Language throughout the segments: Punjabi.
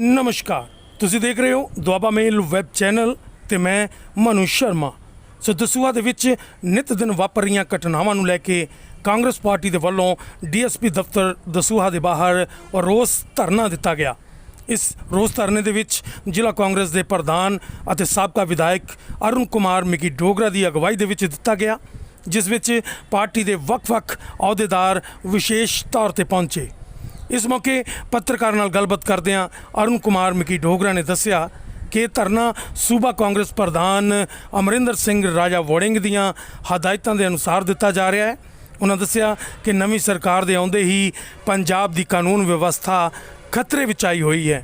ਨਮਸਕਾਰ। ਤੁਸੀਂ ਦੇਖ ਰਹੇ ਹੋ ਦੁਆਬਾ ਮੇਲ ਵੈਬ ਚੈਨਲ ਤੇ ਮੈਂ ਮਨੂ ਸ਼ਰਮਾ। ਸੋ ਦਸੂਆ ਦੇ ਵਿੱਚ ਨਿਤ ਦਿਨ ਵਾਪਰ ਰਹੀਆਂ ਘਟਨਾਵਾਂ ਨੂੰ ਲੈ ਕੇ ਕਾਂਗਰਸ ਪਾਰਟੀ ਦੇ ਵੱਲੋਂ ਡੀਐਸਪੀ ਦਫ਼ਤਰ ਦਸੂਹਾ ਦੇ ਬਾਹਰ ਰੋਸ ਧਰਨਾ ਦਿੱਤਾ ਗਿਆ। ਇਸ ਰੋਸ ਧਰਨੇ ਦੇ ਵਿੱਚ ਜ਼ਿਲ੍ਹਾ ਕਾਂਗਰਸ ਦੇ ਪ੍ਰਧਾਨ ਅਤੇ ਸਾਬਕਾ ਵਿਧਾਇਕ ਅਰੁਣ ਕੁਮਾਰ ਮਿਕੀ ਡੋਗਰਾ ਦੀ ਅਗਵਾਈ ਦੇ ਵਿੱਚ ਦਿੱਤਾ ਗਿਆ, ਜਿਸ ਵਿੱਚ ਪਾਰਟੀ ਦੇ ਵੱਖ-ਵੱਖ ਅਹੁਦੇਦਾਰ ਵਿਸ਼ੇਸ਼ ਤੌਰ ਤੇ ਪਹੁੰਚੇ। ਇਸ ਮੌਕੇ ਪੱਤਰਕਾਰ ਨਾਲ ਗੱਲਬਾਤ ਕਰਦਿਆਂ ਅਰੁਣ ਕੁਮਾਰ, ਮਕੀ ਡੋਗਰਾ ਨੇ ਦੱਸਿਆ ਕਿ ਇਹ ਧਰਨਾ ਸੂਬਾ ਕਾਂਗਰਸ ਪ੍ਰਧਾਨ ਅਮਰਿੰਦਰ ਸਿੰਘ ਰਾਜਾ ਵੜਿੰਗ ਦੀਆਂ ਹਦਾਇਤਾਂ ਦੇ ਅਨੁਸਾਰ ਦਿੱਤਾ ਜਾ ਰਿਹਾ ਹੈ। ਉਹਨਾਂ ਦੱਸਿਆ ਕਿ ਨਵੀਂ ਸਰਕਾਰ ਦੇ ਆਉਂਦੇ ਹੀ ਪੰਜਾਬ ਦੀ ਕਾਨੂੰਨ ਵਿਵਸਥਾ ਖਤਰੇ ਵਿੱਚ ਆਈ ਹੋਈ ਹੈ।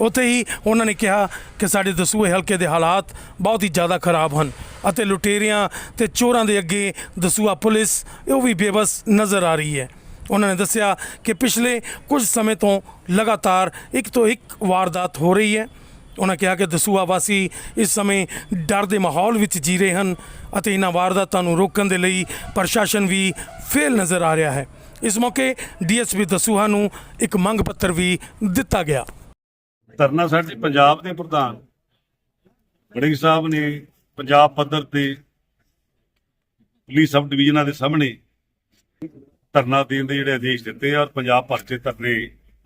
ਉੱਥੇ ਹੀ ਉਹਨਾਂ ਨੇ ਕਿਹਾ ਕਿ ਸਾਡੇ ਦਸੂਹੇ ਹਲਕੇ ਦੇ ਹਾਲਾਤ ਬਹੁਤ ਹੀ ਜ਼ਿਆਦਾ ਖਰਾਬ ਹਨ ਅਤੇ ਲੁਟੇਰਿਆਂ ਤੇ ਚੋਰਾਂ ਦੇ ਅੱਗੇ ਦਸੂਆ ਪੁਲਿਸ, ਉਹ ਵੀ ਬੇਬਸ ਨਜ਼ਰ ਆ ਰਹੀ ਹੈ। ਉਹਨਾਂ ਨੇ ਦੱਸਿਆ ਕਿ ਪਿਛਲੇ ਕੁਝ ਸਮੇਂ ਤੋਂ ਲਗਾਤਾਰ ਇੱਕ ਤੋਂ ਇੱਕ ਵਾਰਦਾਤ ਹੋ ਰਹੀ ਹੈ। ਉਹਨਾਂ ਕਿਹਾ ਕਿ ਦਸੂਆ ਵਾਸੀ ਇਸ ਸਮੇਂ ਡਰ ਦੇ ਮਾਹੌਲ ਵਿੱਚ ਜੀ ਰਹੇ ਹਨ ਅਤੇ ਇਹਨਾਂ ਵਾਰਦਾਤਾਂ ਨੂੰ ਰੋਕਣ ਦੇ ਲਈ ਪ੍ਰਸ਼ਾਸਨ ਵੀ ਫੇਲ ਨਜ਼ਰ ਆ ਰਿਹਾ ਹੈ। ਇਸ ਮੌਕੇ ਡੀਐਸਪੀ ਦਸੂਹਾ ਨੂੰ ਇੱਕ ਮੰਗ ਪੱਤਰ ਵੀ ਦਿੱਤਾ ਗਿਆ। ਧਰਨਾ ਸਾਡੇ ਪੰਜਾਬ ਦੇ ਪ੍ਰਧਾਨ ਵੜਿੰਗ ਸਾਹਿਬ ਨੇ ਪੰਜਾਬ ਪੱਧਰ ਤੇ ਪੁਲਿਸ ਸਬ ਡਿਵੀਜ਼ਨਾਂ ਦੇ ਸਾਹਮਣੇ ਧਰਨਾ ਦੇਣ ਦੇ ਜਿਹੜੇ ਆਦੇਸ਼ ਦਿੱਤੇ ਆ, ਔਰ ਪੰਜਾਬ ਭਰ 'ਚ ਧਰਨੇ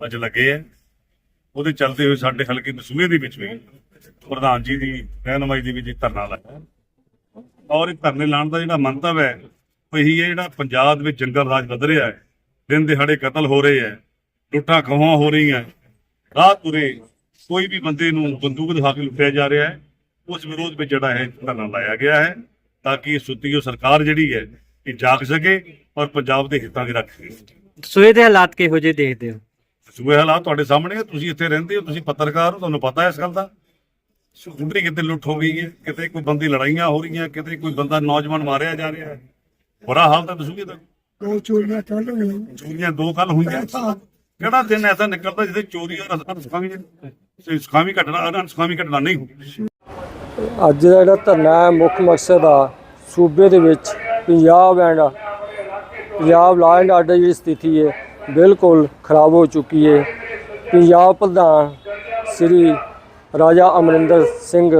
ਅੱਜ ਲੱਗੇ ਆ। ਉਹਦੇ ਚੱਲਦੇ ਹੋਏ ਸਾਡੇ ਹਲਕੇ ਦਸੂਹੇ ਦੇ ਵਿੱਚ ਵੀ ਪ੍ਰਧਾਨ ਜੀ ਦੀ ਰਹਿਨਮਾਈ ਦੇ ਵਿੱਚ ਧਰਨਾ ਲੱਗਾ ਔਰ ਇਹ ਧਰਨੇ ਲਾਉਣ ਦਾ ਜਿਹੜਾ ਮੰਤਵ ਹੈ, ਉਹ ਇਹੀ ਹੈ ਜਿਹੜਾ ਪੰਜਾਬ ਦੇ ਵਿੱਚ ਜੰਗਲ ਰਾਜ ਵਧ ਰਿਹਾ ਹੈ, ਦਿਨ ਦਿਹਾੜੇ ਕਤਲ ਹੋ ਰਹੇ ਹੈ, ਲੁੱਟਾਂ ਖੋਹਾਂ ਹੋ ਰਹੀਆਂ ਰਾਤ ਤੁਰੇ ਕੋਈ ਵੀ ਬੰਦੇ ਨੂੰ ਬੰਦੂਕ ਦਿਖਾ ਕੇ ਲੁੱਟਿਆ ਜਾ ਰਿਹਾ ਹੈ, ਉਸ ਵਿਰੋਧ ਵਿੱਚ ਜਿਹੜਾ ਹੈ ਧਰਨਾ ਲਾਇਆ ਗਿਆ ਹੈ, ਤਾਂ ਕਿ ਸੁੱਤੀ ਉਹ ਸਰਕਾਰ ਜਿਹੜੀ ਹੈ ਇਹ ਜਾਗ ਸਕੇ ਔਰ ਪੰਜਾਬ ਦੇ ਹਿੱਤਾਂ ਦੀ ਰੱਖ ਸਕੇ ਸੂਏ ਦੇ ਹਾਲਾਤ ਕਿਹੋ ਜਿਹੇ ਦੇਖਦੇ ਹੋ? ਸੂਏ ਹਾਲਾਤ ਤੁਹਾਡੇ ਸਾਹਮਣੇ ਹੈ ਤੁਸੀਂ ਇੱਥੇ ਰਹਿੰਦੇ ਹੋ ਤੁਸੀਂ ਪੱਤਰਕਾਰ ਹੋ ਤੁਹਾਨੂੰ ਪਤਾ ਹੈ ਇਸ ਗੱਲ ਦਾ। ਸੁੰਦਰੀ ਕਿਤੇ ਲੁੱਟ ਹੋ ਗਈ ਹੈ ਕਿਤੇ ਕੋਈ ਬੰਦੀ ਲੜਾਈਆਂ ਹੋ ਰਹੀਆਂ ਕਿਤੇ ਕੋਈ ਬੰਦਾ ਨੌਜਵਾਨ ਮਾਰਿਆ ਜਾ ਰਿਹਾ ਹੈ। ਬੁਰਾ ਹਾਲ ਤਾਂ ਦੱਸੂਗੇ ਤਾਂ। ਦੋ ਚੋਰੀਆਂ ਕੱਢ ਹੋਈਆਂ ਚੋਰੀਆਂ ਦੋ ਕੱਲ ਹੋਈਆਂ। ਕਿਹੜਾ ਦਿਨ ਐਸਾ ਨਿਕਲਦਾ ਜਿਹਦੇ ਚੋਰੀ ਔਰ ਅਨਸੁਖਾਵੀ ਸੁਖਾਵੀ ਘਟਨਾ ਅਨਸੁਖਾਵੀ ਘਟਨਾ ਨਹੀਂ ਹੁੰਦੀ ਅੱਜ ਦਾ ਜਿਹੜਾ ਧਰਨਾ ਹੈ ਮੁੱਖ ਮਕਸਦ ਆ ਸੂਬੇ ਦੇ ਵਿੱਚ Punjab and Punjab law and order ਜਿਹੜੀ ਸਥਿਤੀ ਹੈ ਬਿਲਕੁਲ ਖਰਾਬ ਹੋ ਚੁੱਕੀ ਹੈ ਪੰਜਾਬ ਪ੍ਰਧਾਨ ਸ੍ਰੀ ਰਾਜਾ ਅਮਰਿੰਦਰ ਸਿੰਘ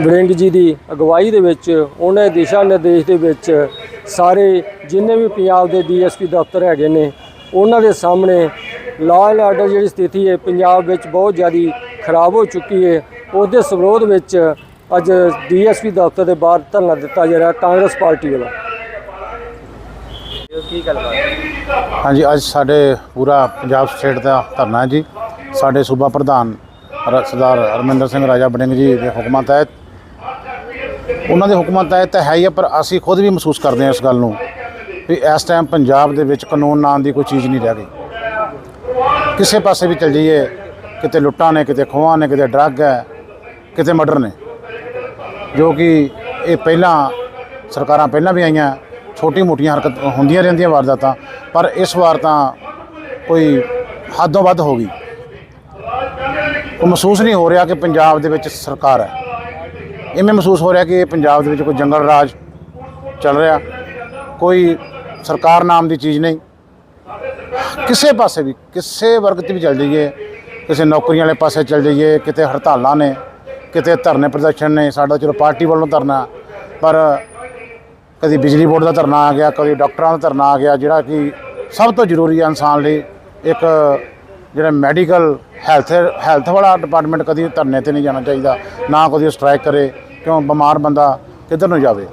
ਵੜਿੰਗ ਜੀ ਦੀ ਅਗਵਾਈ ਦੇ ਵਿੱਚ, ਉਹਨਾਂ ਦਿਸ਼ਾ ਨਿਰਦੇਸ਼ ਦੇ ਵਿੱਚ ਸਾਰੇ ਜਿੰਨੇ ਵੀ ਪੰਜਾਬ ਦੇ ਡੀਐਸਪੀ ਦਫ਼ਤਰ ਹੈਗੇ ਨੇ, ਉਹਨਾਂ ਦੇ ਸਾਹਮਣੇ ਲਾਅ ਐਂਡ ਆਰਡਰ ਜਿਹੜੀ ਸਥਿਤੀ ਹੈ ਪੰਜਾਬ ਵਿੱਚ ਬਹੁਤ ਜ਼ਿਆਦਾ ਖਰਾਬ ਹੋ ਚੁੱਕੀ ਹੈ ਉਹਦੇ ਸਵਰੋਧ ਵਿੱਚ ਅੱਜ ਡੀਐਸਪੀ ਦਫ਼ਤਰ ਦੇ ਬਾਹਰ ਧਰਨਾ ਦਿੱਤਾ ਜਾ ਰਿਹਾ ਕਾਂਗਰਸ ਪਾਰਟੀ ਵੱਲੋਂ। ਹਾਂਜੀ ਅੱਜ ਸਾਡੇ ਪੂਰਾ ਪੰਜਾਬ ਸਟੇਟ ਦਾ ਧਰਨਾ ਹੈ ਜੀ। ਸਾਡੇ ਸੂਬਾ ਪ੍ਰਧਾਨ ਸਰਦਾਰ ਹਰਮਿੰਦਰ ਸਿੰਘ ਰਾਜਾ ਬੜਿੰਗ ਜੀ ਦੇ ਹੁਕਮਾਂ ਤਹਿਤ ਉਹਨਾਂ ਦੇ ਹੁਕਮਾਂ ਤਹਿਤ ਤਾਂ ਹੈ ਹੀ ਹੈ ਪਰ ਅਸੀਂ ਖੁਦ ਵੀ ਮਹਿਸੂਸ ਕਰਦੇ ਹਾਂ ਇਸ ਗੱਲ ਨੂੰ ਵੀ ਇਸ ਟਾਈਮ ਪੰਜਾਬ ਦੇ ਵਿੱਚ ਕਾਨੂੰਨ ਨਾਮ ਦੀ ਕੋਈ ਚੀਜ਼ ਨਹੀਂ ਰਹਿ ਗਈ। ਕਿਸੇ ਪਾਸੇ ਵੀ ਚਲ ਜਾਈਏ ਕਿਤੇ ਲੁੱਟਾਂ ਨੇ ਕਿਤੇ ਖੋਹਾਂ ਨੇ ਕਿਤੇ ਡਰੱਗ ਹੈ ਕਿਤੇ ਮਰਡਰ ਨੇ। ਜੋ ਕਿ ਇਹ ਪਹਿਲਾਂ, ਸਰਕਾਰਾਂ ਪਹਿਲਾਂ ਵੀ ਆਈਆਂ ਛੋਟੀ ਮੋਟੀਆਂ ਹਰਕਤ ਹੁੰਦੀਆਂ ਰਹਿੰਦੀਆਂ ਵਾਰਦਾਤਾਂ, ਪਰ ਇਸ ਵਾਰ ਤਾਂ ਕੋਈ ਹੱਦੋਂ ਵੱਧ ਹੋ ਗਈ। ਉਹ ਮਹਿਸੂਸ ਨਹੀਂ ਹੋ ਰਿਹਾ ਕਿ ਪੰਜਾਬ ਦੇ ਵਿੱਚ ਸਰਕਾਰ ਹੈ। ਇਵੇਂ ਮਹਿਸੂਸ ਹੋ ਰਿਹਾ ਕਿ ਇਹ ਪੰਜਾਬ ਦੇ ਵਿੱਚ ਕੋਈ ਜੰਗਲ ਰਾਜ ਚੱਲ ਰਿਹਾ, ਕੋਈ ਸਰਕਾਰ ਨਾਮ ਦੀ ਚੀਜ਼ ਨਹੀਂ। ਕਿਸੇ ਪਾਸੇ ਵੀ, ਕਿਸੇ ਵਰਗ ਤੇ ਵੀ ਚੱਲ ਜਾਈਏ, ਕਿਸੇ ਨੌਕਰੀਆਂ ਵਾਲੇ ਪਾਸੇ ਚੱਲ ਜਾਈਏ, ਕਿਤੇ ਹੜਤਾਲਾਂ ਨੇ ਕਿਤੇ ਧਰਨੇ ਪ੍ਰਦਰਸ਼ਨ ਨੇ ਸਾਡਾ ਚਲੋ ਪਾਰਟੀ ਵੱਲੋਂ ਧਰਨਾ, ਪਰ ਕਦੀ ਬਿਜਲੀ ਬੋਰਡ ਦਾ ਧਰਨਾ ਆ ਗਿਆ, ਕਦੀ ਡਾਕਟਰਾਂ ਦਾ ਧਰਨਾ ਆ ਗਿਆ, ਜਿਹੜਾ ਕਿ ਸਭ ਤੋਂ ਜ਼ਰੂਰੀ ਹੈ ਇਨਸਾਨ ਲਈ, ਇੱਕ ਜਿਹੜਾ ਮੈਡੀਕਲ ਹੈਲਥ ਹੈਲਥ ਵਾਲਾ ਡਿਪਾਰਟਮੈਂਟ ਕਦੀ ਧਰਨੇ ਤੇ ਨਹੀਂ ਜਾਣਾ ਚਾਹੀਦਾ, ਨਾ ਕਦੀ ਸਟ੍ਰਾਈਕ ਕਰੇ, ਕਿਉਂ ਬਿਮਾਰ ਬੰਦਾ ਕਿੱਧਰ ਨੂੰ ਜਾਵੇ।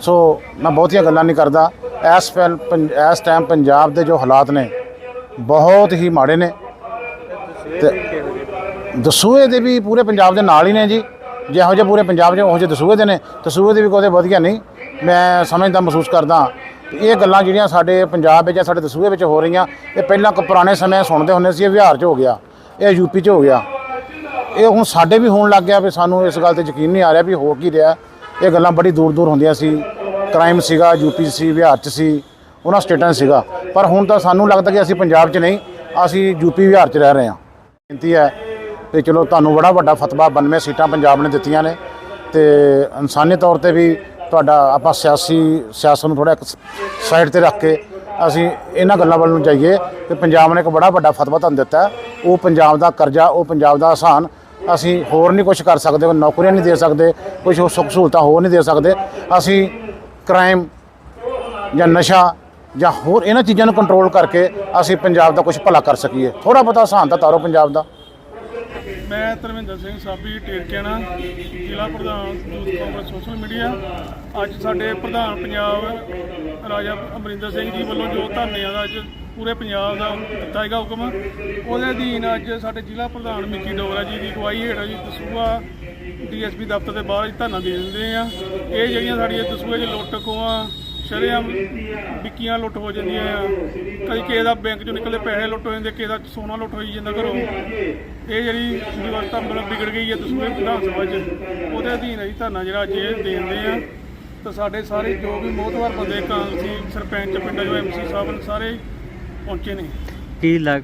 ਸੋ ਮੈਂ ਬਹੁਤੀਆਂ ਗੱਲਾਂ ਨਹੀਂ ਕਰਦਾ, ਇਸ ਫੈਲ ਪੰਜ- ਇਸ ਟਾਈਮ ਪੰਜਾਬ ਦੇ ਜੋ ਹਾਲਾਤ ਨੇ, ਬਹੁਤ ਹੀ ਮਾੜੇ ਨੇ। ਤੇ ਦਸੂਏ ਦੇ ਵੀ ਪੂਰੇ ਪੰਜਾਬ ਦੇ ਨਾਲ ਹੀ ਨੇ ਜੀ। ਜਿਹੋ ਜਿਹੇ ਪੂਰੇ ਪੰਜਾਬ 'ਚ ਉਹੋ ਜਿਹੇ ਦਸੂਏ ਦੇ ਨੇ। ਦਸੂਏ ਦੇ ਵੀ ਕੋਈ ਵਧੀਆ ਨਹੀਂ। ਮੈਂ ਸਮਝਦਾ, ਮਹਿਸੂਸ ਕਰਦਾ, ਇਹ ਗੱਲਾਂ ਜਿਹੜੀਆਂ ਸਾਡੇ ਪੰਜਾਬ ਵਿੱਚ ਜਾਂ ਸਾਡੇ ਦਸੂਏ ਵਿੱਚ ਹੋ ਰਹੀਆਂ, ਇਹ ਪਹਿਲਾਂ ਕੋ ਪੁਰਾਣੇ ਸਮੇਂ ਸੁਣਦੇ ਹੁੰਦੇ ਸੀ, ਇਹ ਬਿਹਾਰ 'ਚ ਹੋ ਗਿਆ, ਇਹ ਯੂਪੀ 'ਚ ਹੋ ਗਿਆ। ਇਹ ਹੁਣ ਸਾਡੇ ਵੀ ਹੋਣ ਲੱਗ ਗਿਆ ਵੀ ਸਾਨੂੰ ਇਸ ਗੱਲ ਤੇ ਯਕੀਨ ਨਹੀਂ ਆ ਰਿਹਾ ਵੀ ਹੋ ਕੀ ਰਿਹਾ। ਇਹ ਗੱਲਾਂ ਬੜੀ ਦੂਰ ਦੂਰ ਹੁੰਦੀਆਂ ਸੀ। ਕ੍ਰਾਈਮ ਸੀਗਾ ਯੂਪੀ 'ਚ ਸੀ, ਬਿਹਾਰ 'ਚ ਸੀ, ਉਹਨਾਂ ਸਟੇਟਾਂ 'ਚ ਸੀਗਾ। ਪਰ ਹੁਣ ਤਾਂ ਸਾਨੂੰ ਲੱਗਦਾ ਕਿ ਅਸੀਂ ਪੰਜਾਬ 'ਚ ਨਹੀਂ, ਅਸੀਂ ਯੂਪੀ ਬਿਹਾਰ 'ਚ ਰਹਿ ਰਹੇ ਹਾਂ। ਬੇਨਤੀ ਹੈ ਤੇ ਚਲੋ ਤੁਹਾਨੂੰ ਬੜਾ ਵੱਡਾ ਫਤਵਾ 92 ਸੀਟਾਂ ਪੰਜਾਬ ਨੇ ਦਿੱਤੀਆਂ ਨੇ ਤੇ ਇਨਸਾਨੀ ਤੌਰ ਤੇ ਵੀ ਤੁਹਾਡਾ ਆਪਾਂ ਸਿਆਸੀ ਸਿਆਸਤ ਨੂੰ ਥੋੜਾ ਸਾਈਡ ਤੇ ਰੱਖ ਕੇ ਅਸੀਂ ਇਹਨਾਂ ਗੱਲਾਂ ਵੱਲ ਨੂੰ ਜਾਈਏ ਕਿ ਪੰਜਾਬ ਨੇ ਇੱਕ ਬੜਾ ਵੱਡਾ ਫਤਵਾ ਤੁਹਾਨੂੰ ਦਿੱਤਾ। ਉਹ ਪੰਜਾਬ ਦਾ ਕਰਜ਼ਾ, ਉਹ ਪੰਜਾਬ ਦਾ ਆਸਾਨ ਅਸੀਂ ਹੋਰ ਨਹੀਂ ਕੁਝ ਕਰ ਸਕਦੇ ਨੌਕਰੀਆਂ ਨਹੀਂ ਦੇ ਸਕਦੇ ਕੁਝ ਹੋਰ ਸੁੱਖ ਸਹੂਲਤਾਂ ਹੋਰ ਨਹੀਂ ਦੇ ਸਕਦੇ। ਅਸੀਂ ਕ੍ਰਾਈਮ ਜਾਂ ਨਸ਼ਾ ਜਾਂ ਹੋਰ ਇਹਨਾਂ ਚੀਜ਼ਾਂ ਨੂੰ ਕੰਟਰੋਲ ਕਰਕੇ ਅਸੀਂ ਪੰਜਾਬ ਦਾ ਕੁਝ ਭਲਾ ਕਰ ਸਕੀਏ। ਥੋੜਾ ਬਹੁਤਾ ਆਸਾਨ ਦਾ ਤਾਰੋ ਪੰਜਾਬ ਦਾ। ਮੈਂ ਧਰਮਿੰਦਰ ਸਿੰਘ ਸਾਬੀ ਟੇਕਿਆਣਾ ਜ਼ਿਲ੍ਹਾ ਪ੍ਰਧਾਨ ਯੂਥ ਕਾਂਗਰਸ ਸੋਸ਼ਲ ਮੀਡੀਆ ਅੱਜ ਸਾਡੇ ਪ੍ਰਧਾਨ ਪੰਜਾਬ, ਰਾਜਾ ਅਮਰਿੰਦਰ ਸਿੰਘ ਜੀ ਵੱਲੋਂ ਜੋ ਧਰਨਿਆਂ ਦਾ ਅੱਜ ਪੂਰੇ ਪੰਜਾਬ ਦਾ ਦਿੱਤਾ ਹੈਗਾ ਹੁਕਮ, ਉਹਦੇ ਅਧੀਨ ਅੱਜ ਸਾਡੇ ਜ਼ਿਲ੍ਹਾ ਪ੍ਰਧਾਨ ਮਿੱਕੀ ਡੋਗਰਾ ਜੀ ਦੀ ਅਗਵਾਈ ਹੇਠ ਜੀ ਦਸੂਆ ਡੀਐਸਪੀ ਦਫ਼ਤਰ ਦੇ ਬਾਹਰ ਧਰਨਾ ਦੇ ਦਿੰਦੇ ਆ ਇਹ ਜਿਹੜੀਆਂ ਸਾਡੀਆਂ ਦਸੂਏ 'ਚ ਲੁੱਟ ਖੋਹਾਂ ਸ਼ਰੇਆਮ ਵਿਕੀਆਂ ਲੁੱਟ ਹੋ ਜਾਂਦੀਆਂ ਆ। ਕਦੀ ਕਿਸੇ ਦਾ ਬੈਂਕ ਚੋਂ ਨਿਕਲਦੇ ਪੈਸੇ ਲੁੱਟ ਹੋ ਜਾਂਦੇ, ਕਿਸੇ ਦਾ ਸੋਨਾ ਲੁੱਟ ਹੋਈ ਜਾਂਦਾ ਘਰੋਂ। ਇਹ ਜਿਹੜੀ ਵਿਵਸਥਾ ਮਤਲਬ ਵਿਗੜ ਗਈ ਹੈ ਦਸੂਏ ਵਿਧਾਨ ਸਭਾ 'ਚ, ਉਹਦੇ ਅਧੀਨ ਅਸੀਂ ਧਰਨਾ ਜਿਹੜਾ ਅੱਜ ਇਹ ਦੇਂਦੇ ਆ। ਤਾਂ ਸਾਡੇ ਸਾਰੇ ਜੋ ਵੀ ਮੋਹਤਵਾਰ ਬੰਦੇ, ਕਾਂਗਰਸੀ ਸਰਪੰਚ ਪਿੰਡਾਂ ਦੇ ਐਮਸੀ ਸਾਹਿਬ ਨੇ ਸਾਰੇ ਪਹੁੰਚੇ ਨੇ। ਕੀ ਲੱਗ